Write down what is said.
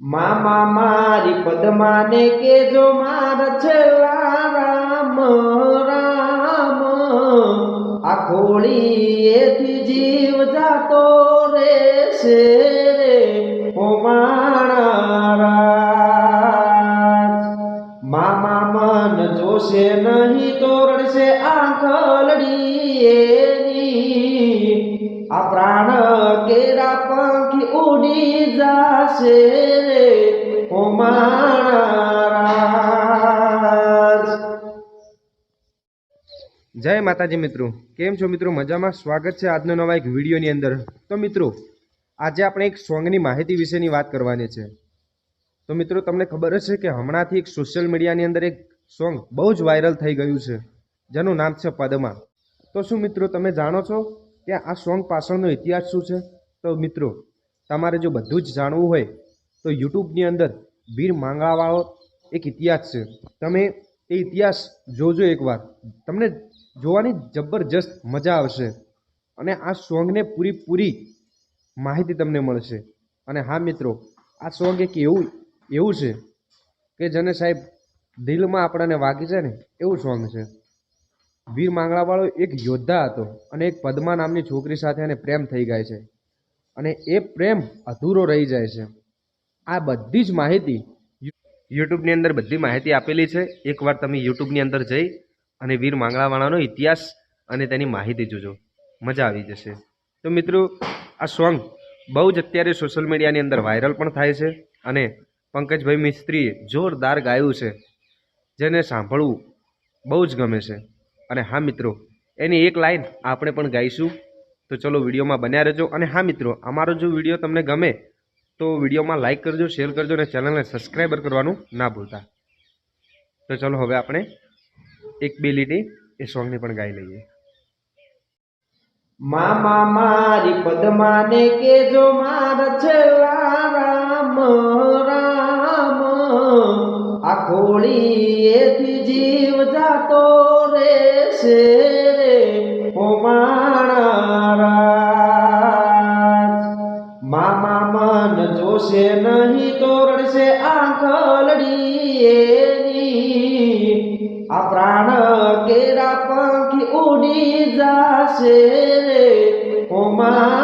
મામા મારી પદમાને કેજો મારા છેલ્લા રામ રામ. આ ખોળીએથી જીવ જાતો રે, ઓ રે રાજ મામા મન જોશે નહીં તો રડશે આંખલડી એની આ પ્રાણ કેરા પંખી ઉડી જાશે રે ઓ જય માતાજી મિત્રો. કેમ છો મિત્રો? મજામાં? સ્વાગત છે આજનો નવા એક વિડીયોની અંદર. તો મિત્રો, આજે આપણે એક સોંગની માહિતી વિશેની વાત કરવાની છે. તો મિત્રો, તમને ખબર હશે કે હમણાંથી એક સોશિયલ મીડિયાની અંદર એક સોંગ બહુ જ વાયરલ થઈ ગયું છે, જેનું નામ છે પદમા. તો શું મિત્રો, તમે જાણો છો? કે આ સોંગ પાછળનો ઇતિહાસ શું છે? તો મિત્રો, તમારે જો બધું જ જાણવું હોય, તો યુટ્યુબની અંદર વીર માંગાવાળો એક ઇતિહાસ છે. તમે એ ઇતિહાસ જોજો એકવાર. તમને જોવાની જબરજસ્ત મજા આવશે. અને આ સોંગને પૂરીપૂરી માહિતી તમને મળશે. અને હા મિત્રો, આ સોંગ એક એવું એવું છે કે જેને સાહેબ દિલમાં આપણને વાગી છે ને, એવું સોંગ છે. વીર માંગળાવાળો એક યોદ્ધા હતો અને એક પદ્મા નામની છોકરી સાથે એને પ્રેમ થઈ જાય છે. અને એ પ્રેમ અધૂરો રહી જાય છે. આ બધી જ માહિતી યુટ્યુબની અંદર બધી માહિતી આપેલી છે. એકવાર તમે યુટ્યુબની અંદર જઈ અને વીર માંગળાવાળાનો ઇતિહાસ અને તેની માહિતી જોજો. મજા આવી જશે. તો મિત્રો, આ સોંગ બહુ જ અત્યારે સોશિયલ મીડિયાની અંદર વાયરલ પણ થાય છે અને પંકજભાઈ મિસ્ત્રીએ જોરદાર ગાયું છે. જેને સાંભળવું બહુ જ ગમે છે. અને હા મિત્રો, એની એક લાઈન આપણે પણ ગાઈશું. તો ચલો વિડીયોમાં બન્યા રહેજો. અને હા મિત્રો, અમારો જો વીડિયો તમને ગમે, તો વિડીયોમાં લાઇક કરજો, શેર કરજો અને ચેનલને સબસ્ક્રાઈબર કરવાનું ના ભૂલતા. તો ચલો હવે આપણે એક બે લીટી એ સોંગની પણ ગાઈ લઈએ. મામા મારી પદ્માને કેજો મારા છેલ્લા সোজা তোরে সে রে হোমারাজ মামা মন જોશે નહીં તોરડશે આંખલડીએની આ પ્રાણ કેરા પંખી ઉડી જાશે રે હોમા